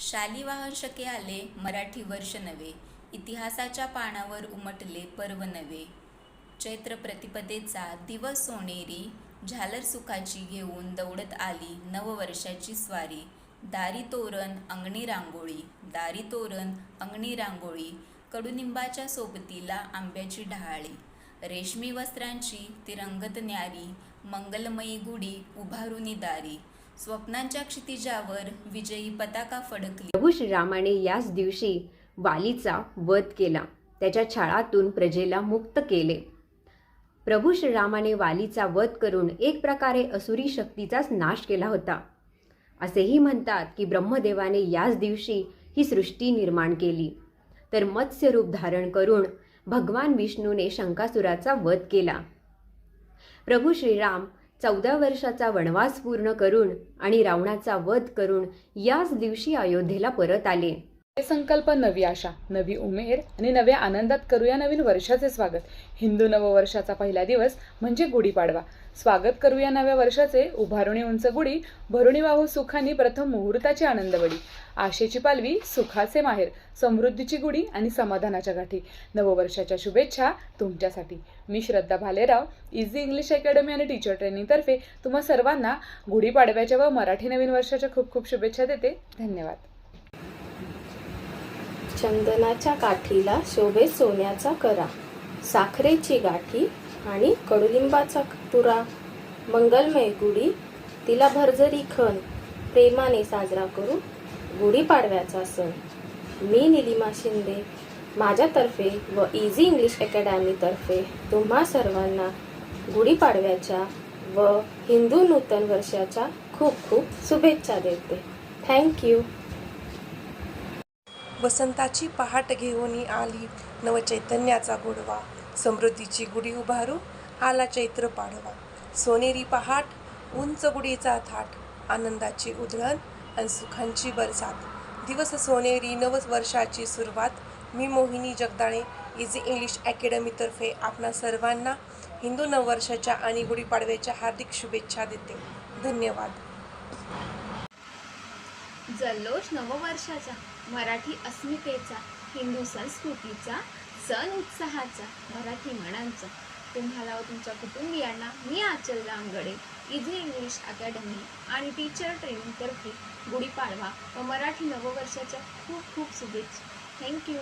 शालिवाहन शके आले मराठी वर्ष नवे इतिहासाच्या पानावर उमटले पर्व नवे चैत्र प्रतिपदेचा दिवस सोनेरी झालर सुखाची घेऊन दौडत आली नववर्षाची स्वारी. दारी तोरण अंगणी रांगोळी दारी तोरण अंगणी रांगोळी कडुनिंबाच्या सोबतीला आंब्याची डहाळी रेशमी वस्त्रांची तिरंगत न्यारी मंगलमयी गुढी उभारुनी दारी. स्वप्नांच्या क्षितिजावर विजयी पताका फडकली. प्रभू श्रीरामाने याच दिवशी वालीचा वध केला. त्याच्या छळातून प्रजेला मुक्त केले. प्रभू श्रीरामाने वालीचा वध करून एक प्रकारे असुरी शक्तीचाच नाश केला होता. असेही म्हणतात की ब्रह्मदेवाने याच दिवशी ही सृष्टी निर्माण केली. तर मत्स्य रूप धारण करून भगवान विष्णूने शंकासुराचा वध केला. प्रभू श्रीराम चौदा वर्षाचा वनवास पूर्ण करून आणि रावणाचा वध करून याच दिवशी अयोध्येला परत आले. हे संकल्प नवी आशा नवी उमेर आणि नव्या आनंदात करूया नवीन वर्षाचे स्वागत. हिंदू नववर्षाचा पहिला दिवस म्हणजे गुढीपाडवा. स्वागत करूया नव्या वर्षाचे उभारुणी उंच गुढी भरुणी वाहू सुखानी प्रथम मुहूर्ताची आनंदवडी. आशेची पालवी सुखाचे माहेर समृद्धीची गुढी आणि समाधानाच्या गाठी. नववर्षाच्या शुभेच्छा तुमच्यासाठी. मी Shraddha Bhalerao Easy English Academy आणि टीचर ट्रेनिंगतर्फे तुम्हा सर्वांना गुढीपाडव्याच्या व मराठी नवीन वर्षाच्या खूप खूप शुभेच्छा देते. धन्यवाद. चंदनाच्या काठीला शोभे सोन्याचा करा. साखरेची गाठी आणि कडुलिंबाचा तुरा मंगलमय गुढी तिला भरजरी खण प्रेमाने साजरा करू गुढीपाडव्याचा सण. मी निलिमा शिंदे माझ्यातर्फे व इझी इंग्लिश अकॅडमीतर्फे तुम्हा सर्वांना गुढीपाडव्याच्या व हिंदू नूतन वर्षाच्या खूप खूप शुभेच्छा देते. थँक्यू वसंताची पहाट घेऊन आली नवचैतन्याचा गोडवा. समृद्धीची गुढी उभारू आला चैत्र पाडवा. सोनेरी पहाट उंच गुढीचा थाट आनंदाची उधळण आणि सुखांची बरसात. दिवस सोनेरी नव वर्षाची सुरुवात. मी मोहिनी जगदाळे इझी इंग्लिश अकॅडमीतर्फे आपणा सर्वांना हिंदू नववर्षाच्या आणि गुढीपाडव्याच्या हार्दिक शुभेच्छा देते. धन्यवाद. जल्लोष नववर्षाचा मराठी अस्मितेचा हिंदू संस्कृतीचा सण उत्साहाचा मराठी म्हणांचा तुम्हाला व तुमच्या कुटुंबियांना मी Aanchal Rangde Easy English Academy आणि टीचर ट्रेनिंगतर्फे गुढीपाडवा व मराठी नववर्षाच्या खूप खूप शुभेच्छा. थँक्यू